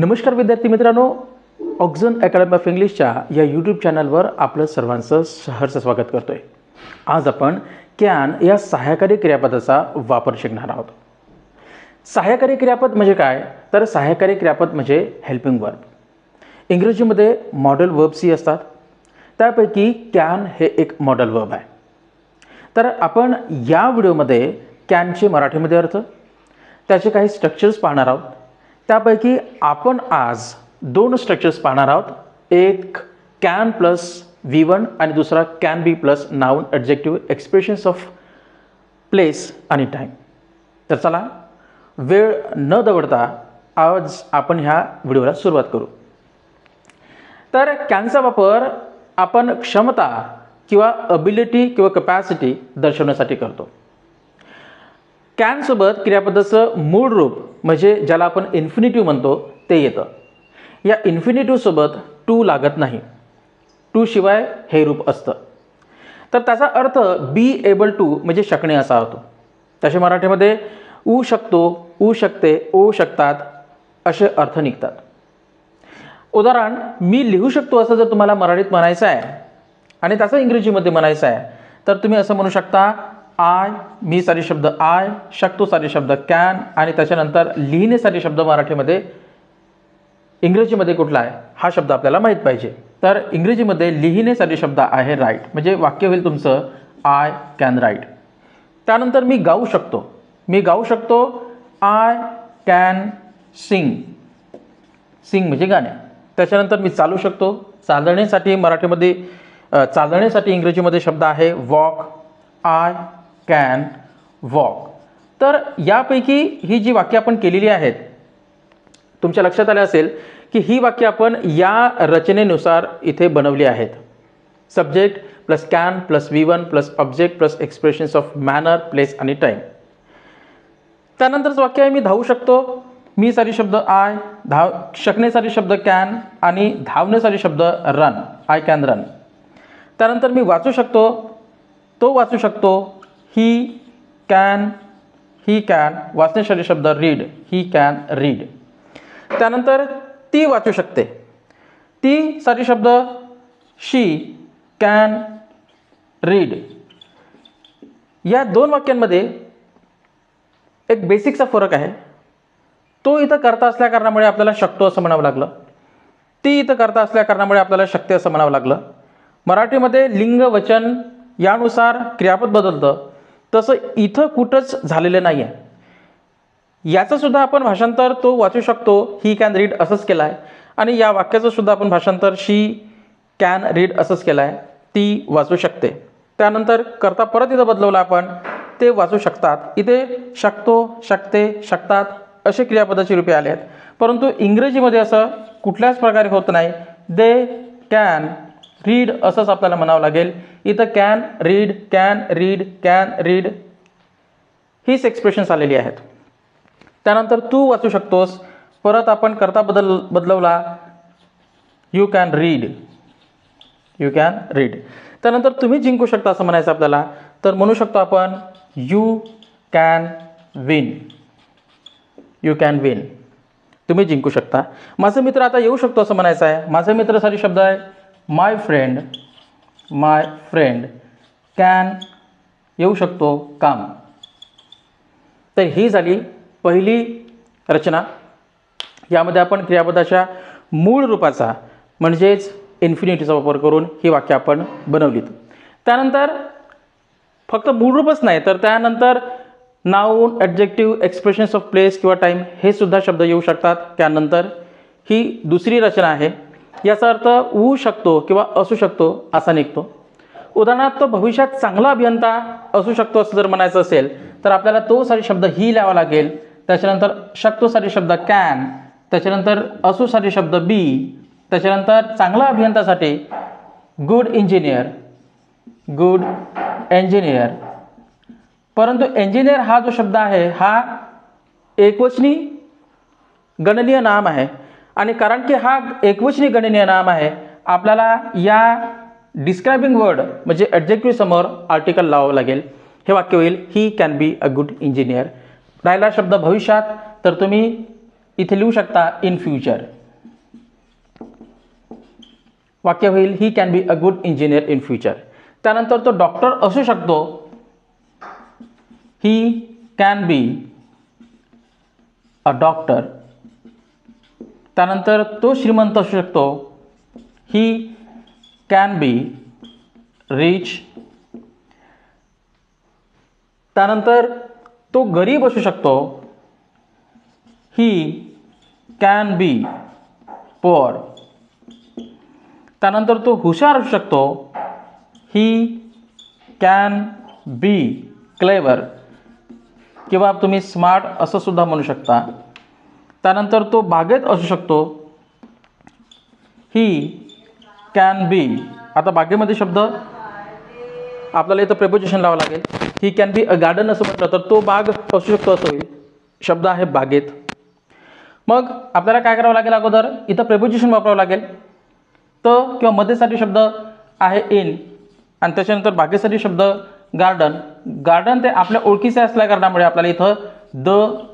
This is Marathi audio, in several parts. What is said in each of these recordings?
नमस्कार विद्यार्थी मित्रांनो ऑक्झन अकॅडमी ऑफ इंग्लिशच्या या यूट्यूब चॅनलवर आपलं सर्वांचं सहर्ष स्वागत करतो आहे आज आपण कॅन या सहाय्यकारी क्रियापदाचा वापर शिकणार आहोत. सहाय्यकारी क्रियापद म्हणजे काय? तर सहाय्यकारी क्रियापद म्हणजे हेल्पिंग वर्ब इंग्रजीमध्ये मॉडेल वर्ब्सही असतात. त्यापैकी कॅन हे एक मॉडेल वर्ब आहे. तर आपण या व्हिडिओमध्ये कॅनचे मराठीमध्ये अर्थ त्याचे काही स्ट्रक्चर्स पाहणार आहोत. त्यापैकी आपण आज दोन स्ट्रक्चर्स पाहणार आहोत. एक कॅन प्लस व्ही वन आणि दुसरा can be plus noun adjective expressions of place आणि टाईम तर चला वेळ न दवडता आज आपण ह्या व्हिडिओला सुरुवात करू. तर कॅनचा वापर आपण क्षमता किंवा अबिलिटी किंवा कपॅसिटी दर्शवण्यासाठी करतो. कॅनसोबत क्रियापदाचं मूळ रूप म्हणजे ज्याला आपण इन्फिनिटिव्ह म्हणतो ते येतं. या इन्फिनिटिव्हसोबत टू लागत नाही. टू शिवाय हे रूप असतं. तर त्याचा अर्थ बी एबल टू म्हणजे शकणे असा होतो. तसे मराठीमध्ये ऊ शकतो ऊ शकते ओ शकतात असे अर्थ निघतात. उदाहरण मी लिहू शकतो असं जर तुम्हाला मराठीत म्हणायचं आहे आणि त्याचं इंग्रजीमध्ये म्हणायचं आहे तर तुम्ही असं म्हणू शकता आय मी सारे शब्द आय शकतो सारे शब्द कॅन आणि त्याच्यानंतर लिहिणे सारे शब्द मराठीमध्ये इंग्रजीमध्ये कुठला आहे? हा शब्द आपल्याला माहीत पाहिजे. तर इंग्रजीमध्ये लिहिणे सारे शब्द आहे राईट. म्हणजे वाक्य होईल तुमचं आय कॅन राईट. त्यानंतर मी गाऊ शकतो. मी गाऊ शकतो आय कॅन सिंग. सिंग म्हणजे गाणे. त्याच्यानंतर मी चालू शकतो. चालण्यासाठी मराठीमध्ये चालण्यासाठी इंग्रजीमध्ये शब्द आहे वॉक आय कॅन वॉक तर यापैकी ही जी वाक्य आपण केलेली आहेत तुमच्या लक्षात आलं असेल की ही वाक्य आपण या रचनेनुसार इथे बनवली आहेत. Subject plus can plus V one plus object plus expressions of manner place आणि टाईम त्यानंतरच वाक्य आहे मी धावू शकतो. मी सारी शब्द आय धाव शकण्यासाठी शब्द कॅन आणि धावण्यासाठी शब्द रन आय कॅन रन त्यानंतर मी वाचू शकतो. तो वाचू शकतो. ही कॅन ही कॅन वाचण्यासाठी शब्द रीड ही कॅन रीड त्यानंतर ती वाचू शकते. ती साठी शब्द शी कॅन रीड या दोन वाक्यांमध्ये एक बेसिकचा फरक आहे. तो इथं करता असल्या कारणामुळे आपल्याला शकतो असं म्हणावं लागलं. ती इथं करता असल्या कारणामुळे आपल्याला शक्य असं म्हणावं लागलं. मराठीमध्ये लिंग वचन यानुसार क्रियापद बदलतं. तसं इथं कुठंच झालेलं नाही आहे याचंसुद्धा आपण भाषांतर तो वाचू शकतो ही कॅन रीड असंच केलं आहे आणि या वाक्याचंसुद्धा आपण भाषांतर शी कॅन रीड असंच केलं आहे ती वाचू शकते. त्यानंतर करता परत इथं बदलवलं आपण ते वाचू शकतात. इथे शकतो शकते शकतात असे क्रियापदाची रूपे आले आहेत परंतु इंग्रजीमध्ये असं कुठल्याच प्रकारे होत नाही. दे कॅन रीड असंच आपल्याला म्हणावं लागेल. इथं can read can read can read हीच एक्सप्रेशन्स आलेली आहेत. त्यानंतर तू वाचू शकतोस. परत आपण करता बदल बदलवला. You can read you can read त्यानंतर तुम्ही जिंकू शकता असं म्हणायचं आपल्याला. तर म्हणू शकतो आपण you can win you can win तुम्ही जिंकू शकता. माझा मित्र आता येऊ शकतो असं म्हणायचं आहे. माझा सारी शब्द आहे. My friend my friend can येऊ शकतो काम. तर ही झाली पहिली रचना. यामध्ये आपण क्रियापदाच्या मूळ रूपाचा म्हणजेच इन्फिनिटीचा वापर करून ही वाक्य आपण बनवलीत. त्यानंतर फक्त मूळ रूपच नाही तर त्यानंतर noun adjective expressions of place किंवा टाईम हे सुद्धा शब्द येऊ शकतात. त्यानंतर ही दुसरी रचना आहे. याचा अर्थ होऊ शकतो किंवा असू शकतो असा निघतो. उदाहरणार्थ भविष्यात चांगला अभियंता असू शकतो असं जर म्हणायचं असेल तर आपल्याला तो सारे शब्द ही लिहावा लागेल. त्याच्यानंतर शकतोसाठी शब्द कॅन त्याच्यानंतर असू सारे शब्द बी त्याच्यानंतर चांगला अभियंतासाठी गुड इंजिनियर गुड इंजिनियर परंतु इंजिनियर हा जो शब्द आहे हा एकवचनी गणनीय नाम आहे. आणि कारण की हा एकवचनी गणनीय नाम आहे आपल्याला या डिस्क्रायबिंग वर्ड म्हणजे ॲडजेक्टिव्ह समोर आर्टिकल लावावं लागेल. हे वाक्य होईल he can be a good engineer राहिला शब्द भविष्यात तर तुम्ही इथे लिहू शकता इन फ्युचर वाक्य होईल he can be a good engineer in future त्यानंतर तो डॉक्टर असू शकतो. ही कॅन बी अ डॉक्टर त्यानंतर तो श्रीमंत असू शकतो. ही कॅन बी रिच त्यानंतर तो गरीब असू शकतो. ही कॅन बी पोअर त्यानंतर तो हुशार असू शकतो. ही कॅन बी क्लेवर किंवा तुम्ही स्मार्ट असं सुद्धा म्हणू शकता. त्यानंतर तो बागेत असू शकतो. ही कॅन बी आता बागेमध्ये शब्द आपल्याला इथं प्रेपोजिशन लावावं लागेल. He can be a garden असं म्हटलं तर तो बाग असू शकतो असं होईल. शब्द आहे बागेत. मग आपल्याला काय करावं लागेल अगोदर? इथं प्रेपोजिशन वापरावं लागेल. तर किंवा मध्येसाठी शब्द आहे इन आणि त्याच्यानंतर बागेसाठी शब्द गार्डन गार्डन ते आपल्या ओळखीचे असल्या कारणामुळे आपल्याला इथं द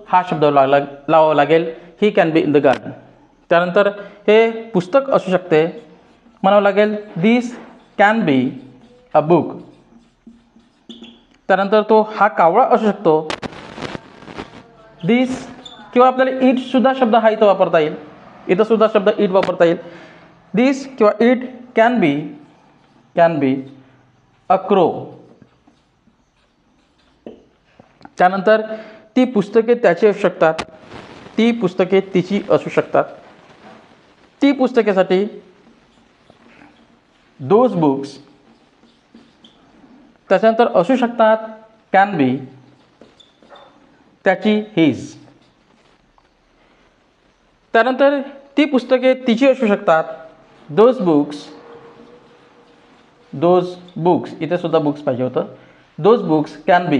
हा शब्द लावला लावावा लागेल. He can be in the garden त्यानंतर हे पुस्तक असू शकते. म्हणावं लागेल दिस कॅन बी अ बुक त्यानंतर तो हा कावळा असू शकतो. दिस किंवा आपल्याला इट सुद्धा शब्द हा इथं वापरता येईल. इथं सुद्धा शब्द इट वापरता येईल. दिस किंवा it can be can be a crow त्यानंतर ती पुस्तके त्याची असू शकतात ती पुस्तके तिची असू शकतात. ती पुस्तकेसाठी दोज बुक्स त्याच्यानंतर असू शकतात कॅन बी त्याची हिज त्यानंतर ती पुस्तके तिची असू शकतात दोज बुक्स दोज बुक्स इथे सुद्धा बुक्स पाहिजे होतं. Those books can be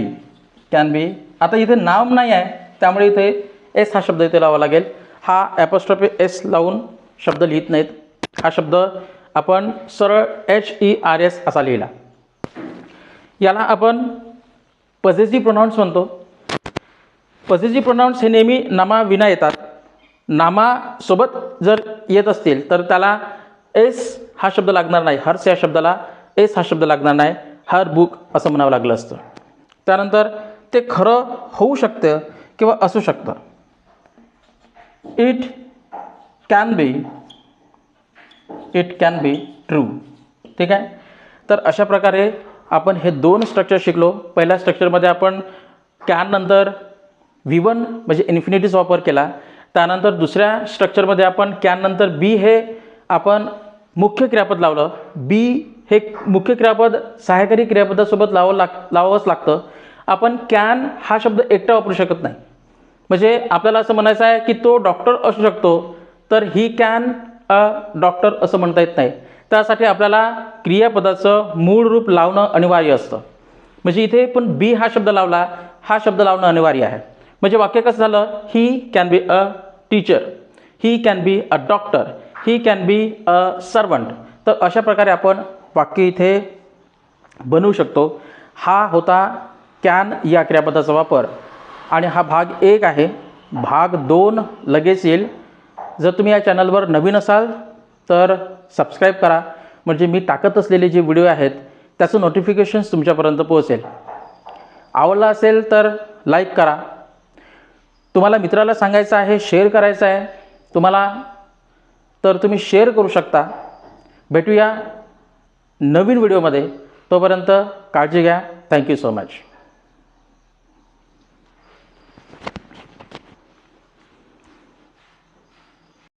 can be आता इथे नाम नाही आहे त्यामुळे इथे एस हा शब्द इथे लावा लागेल. हा ॲपोस्ट्रॉफी एस लावून शब्द लिहित नाहीत. हा शब्द आपण सरळ एच ई आर एस असा लिहिला. याला आपण पझेसिव्ह प्रोनाऊन्स म्हणतो. पझेसिव्ह प्रोनाऊन्स हे नेहमी नामा विना येतात. नामासोबत जर येत असतील तर त्याला एस हा शब्द लागणार नाही. हर्स या शब्दाला एस हा शब्द लागणार नाही. हर बुक असं म्हणावं लागलं असतं. त्यानंतर ते खरं होऊ शकतं किंवा असू शकतं. It can be it can be true ठीक आहे? तर अशा प्रकारे आपण हे दोन स्ट्रक्चर शिकलो. पहिल्या स्ट्रक्चरमध्ये आपण कॅन नंतर व्ही वन म्हणजे इन्फिनिटीचा वापर केला. त्यानंतर दुसऱ्या स्ट्रक्चरमध्ये आपण कॅन नंतर बी हे आपण मुख्य क्रियापद लावलं. बी हे मुख्य क्रियापद सहाय्यकारी क्रियापदासोबत लावावं लाग लावावंच लागतं. आपण कॅन हा शब्द एकटा वापरू शकत नाही. म्हणजे आपल्याला असं म्हणायचं आहे की तो डॉक्टर असू शकतो तर ही कॅन अ डॉक्टर असं म्हणता येत नाही. त्यासाठी आपल्याला क्रियापदाचं मूळ रूप लावणं अनिवार्य असतं. म्हणजे इथे पण बी हा शब्द लावला हा शब्द लावणं अनिवार्य आहे. म्हणजे वाक्य कसं झालं? He can be a teacher he can be a doctor he can be a servant तर अशा प्रकारे आपण वाक्य इथे बनवू शकतो. हा होता कॅन या क्रियापदाचा वापर. आणि हा भाग एक आहे. भाग दोन लगेच येईल. जर तुम्ही या चॅनलवर नवीन असाल तर सबस्क्राईब करा. म्हणजे मी टाकत असलेले जे व्हिडिओ आहेत त्याचं नोटिफिकेशन्स तुमच्यापर्यंत पोहोचेल. आवडला असेल तर लाईक करा. तुम्हाला मित्राला सांगायचं आहे शेअर करायचं आहे. तुम्हाला तर तुम्ही शेअर करू शकता. भेटूया नवीन व्हिडिओमध्ये. तोपर्यंत काळजी घ्या. Thank you so much